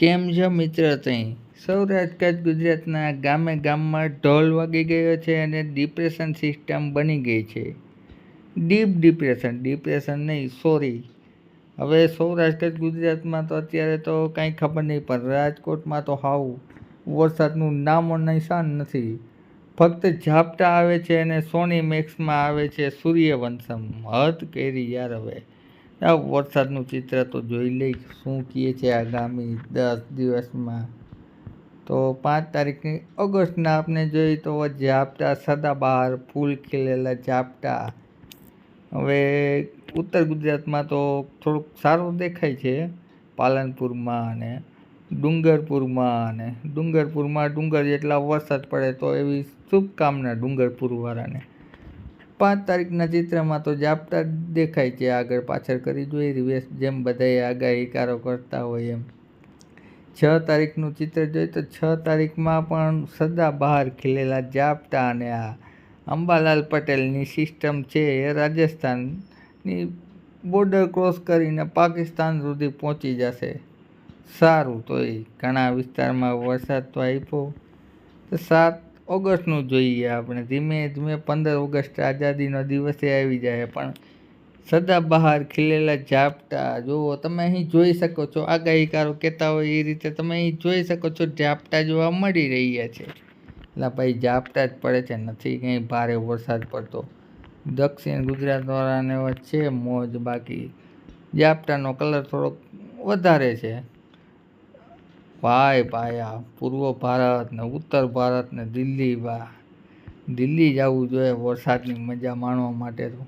કેમ છો મિત્ર તઈ? સૌ કચ્છ ગુજરાતના ગામે ગામમાં ઢોલ વાગી ગયો છે અને ડિપ્રેશન સિસ્ટમ બની ગઈ છે. ડીપ ડિપ્રેશન ડિપ્રેશન નહીં સોરી હવે સૌ કચ્છ ગુજરાતમાં તો અત્યારે તો કાંઈ ખબર નહીં, પણ રાજકોટમાં તો હાવ વરસાદનું નામો નિશાન નથી. ફક્ત ઝાપટા આવે છે અને સોની મેક્સમાં આવે છે સૂર્યવંશમ. હદ કરી યાર હવે. આ વરસાદનું ચિત્ર તો જોઈ લઈ શું કહે છે આગામી દસ દિવસમાં. તો પાંચ તારીખની ઓગસ્ટના આપણે જોઈએ તો ઝાપટા, સદાબહાર ફૂલ ખીલેલા ઝાપટા. હવે ઉત્તર ગુજરાતમાં તો થોડુંક સારું દેખાય છે પાલનપુરમાં અને ડુંગરપુરમાં અને ડુંગરપુરમાં ડુંગર જેટલા વરસાદ પડે તો એવી શુભકામના ડુંગરપુરવાળાને. પાંચ તારીખના ચિત્રમાં તો ઝાપટા દેખાય છે, આગળ પાછળ કરી જોઈ રિવેસ જેમ બધાએ આગાહીકારો કરતા હોય એમ. છ તારીખનું ચિત્ર જોઈએ તો છ તારીખમાં પણ સદા બહાર ખીલેલા ઝાપટા અને આ અંબાલાલ પટેલની સિસ્ટમ છે એ રાજસ્થાનની બોર્ડર ક્રોસ કરીને પાકિસ્તાન સુધી પહોંચી જશે. સારું, તો એ ઘણા વિસ્તારમાં વરસાદ તો આપ્યો તો સાત ઓગસ્ટનું જોઈએ આપણે. ધીમે ધીમે પંદર ઓગસ્ટ આઝાદીનો દિવસે આવી જાય. પણ સદા બહાર ખીલેલા ઝાપટા, જુઓ, તમે અહીં જોઈ શકો છો. આગાહીકારો કહેતા હોય એ રીતે તમે અહીં જોઈ શકો છો. ઝાપટા જોવા મળી રહ્યા છે. એટલે ભાઈ ઝાપટા જ પડે છે. નથી કંઈ ભારે વરસાદ પડતો. દક્ષિણ ગુજરાતવાળાને છે મોજ બાકી. ઝાપટાનો કલર થોડોક વધારે છે. ભાઈ ભાયા પૂર્વ ભારત ને ઉત્તર ભારત ને દિલ્હી બા. દિલ્હી જવું જોઈએ વરસાદની મજા માણવા માટે તો.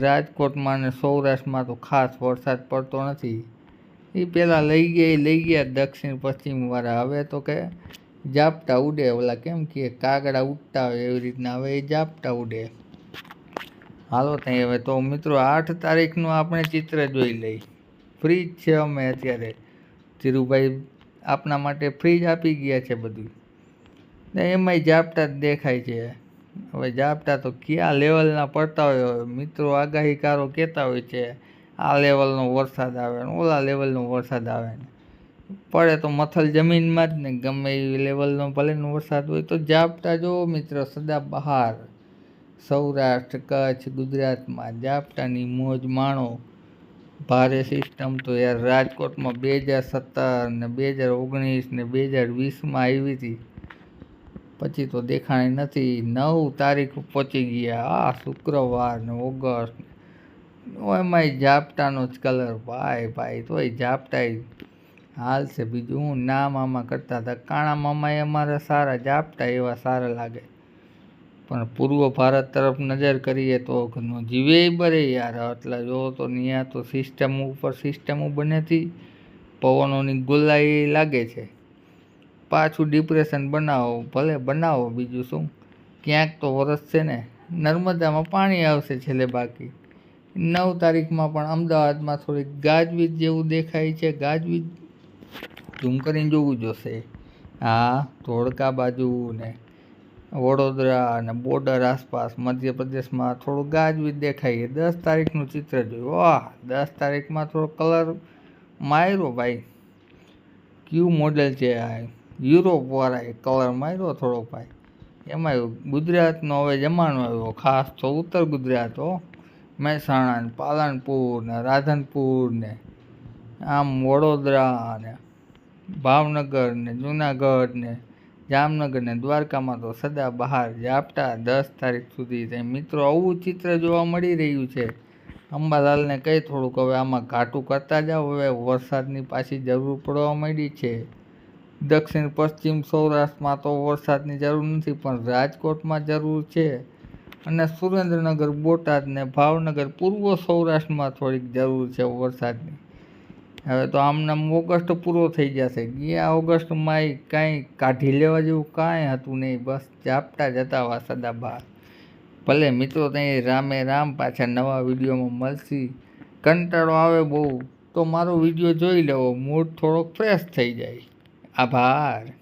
રાજકોટમાં ને સૌરાષ્ટ્રમાં તો ખાસ વરસાદ પડતો નથી. એ પહેલાં લઈ ગયા લઈ ગયા દક્ષિણ પશ્ચિમ વાળા. હવે તો કે ઝાપટા ઉડે. ઓલા કેમ કે કાગડા ઉડતા હોય એવી રીતના. હવે એ ઝાપટા ઉડે. હાલો ત્યાં હવે તો મિત્રો આઠ તારીખનું આપણે ચિત્ર જોઈ લઈ ફ્રી જ છે અમે અત્યારે. ધીરુભાઈ આપના માટે ફ્રીજ આપી ગયા છે બધું. ને એમાંય ઝાપટા જ દેખાય છે. હવે ઝાપટા તો કયા લેવલના પડતા હોય? મિત્રો આગાહીકારો કહેતા હોય છે, આ લેવલનો વરસાદ આવે ને ઓલા લેવલનો વરસાદ આવે ને. પડે તો મથલ જમીનમાં જ ને ગમે એ લેવલનો ભલેનો વરસાદ હોય તો ઝાપટા જો મિત્ર, સદા બહાર. સૌરાષ્ટ્ર, કચ્છ, ગુજરાતમાં ઝાપટાની મોજ માણો. ભારે સિસ્ટમ તો યાર રાજકોટમાં બે હજાર સત્તર ને બે હજાર ઓગણીસ ને બે હજાર વીસમાં આવી હતી. પછી તો દેખાણી નથી. નવ તારીખ પહોંચી ગયા. આ શુક્રવાર ને ઓગસ્ટ એમાંય ઝાપટાનો જ કલર ભાઈ ભાઈ, તોય હાલ છે બીજું. હું નામ આમાં કરતા હતા. કાણા મામાએ અમારા સારા ઝાપટા એવા સારા લાગે. પણ પૂર્વ ભારત તરફ નજર કરીએ તો જીવે બરે યાર. એટલે જો તો ત્યાં તો સિસ્ટમ ઉપર સિસ્ટમો બનેથી પવનોની ગોલાઈ લાગે છે. પાછું ડિપ્રેશન બનાવો, ભલે બનાવો બીજું શું? ક્યાંક તો વરસ છે ને, નર્મદામાં પાણી આવશે છેલ્લે બાકી. નવ તારીખમાં પણ અમદાવાદમાં થોડીક ગાજવીજ જેવું દેખાય છે, ગાજવીજ. ઝૂમ કરીને જોવું જોશે. હા, ધોળકા બાજુ ને વડોદરા અને બોર્ડર આસપાસ મધ્યપ્રદેશમાં થોડું ગાજવીજ દેખાય. દસ તારીખનું ચિત્ર જોયું. વાહ, દસ તારીખમાં થોડો કલર માર્યો ભાઈ. ક્યુ મોડેલ છે આ? યુરોપવાળાએ કલર માર્યો થોડો ભાઈ. એમાં ગુજરાતનો હવે જમાનો આવ્યો. ખાસ તો ઉત્તર ગુજરાત, હો. મહેસાણા ને પાલનપુર ને રાધનપુર ને આમ વડોદરા ને ભાવનગર ને જુનાગઢ ને જામનગર ને દ્વારકામાં તો સદા બહાર ઝાપટા દસ તારીખ સુધી મિત્રો, આવું ચિત્ર જોવા મળી રહ્યું છે. અંબાલાલને કહી થોડુંક હવે આમાં ઘાટું કરતા જાઓ. હવે વરસાદની પાછી જરૂર પડવા માંડી છે. દક્ષિણ પશ્ચિમ સૌરાષ્ટ્રમાં તો વરસાદની જરૂર નથી, પણ રાજકોટમાં જરૂર છે. અને સુરેન્દ્રનગર, બોટાદ ને ભાવનગર, પૂર્વ સૌરાષ્ટ્રમાં થોડીક જરૂર છે વરસાદની. હવે તો આમનામ ઓગસ્ટ પૂરો થઈ જશે. ગયા ઓગસ્ટમાં કાંઈ કાઢી લેવા જેવું કાંઈ હતું નહીં. બસ ઝાપટા જતા હોવા સદા બહાર ભલે મિત્રો ત્યાં રામે રામ પાછા નવા વિડીયોમાં મળશી. કંટાળો આવે બહુ. તો મારો વીડિયો જોઈ લેવો. મૂડ થોડોક ફ્રેશ થઈ જાય. આભાર.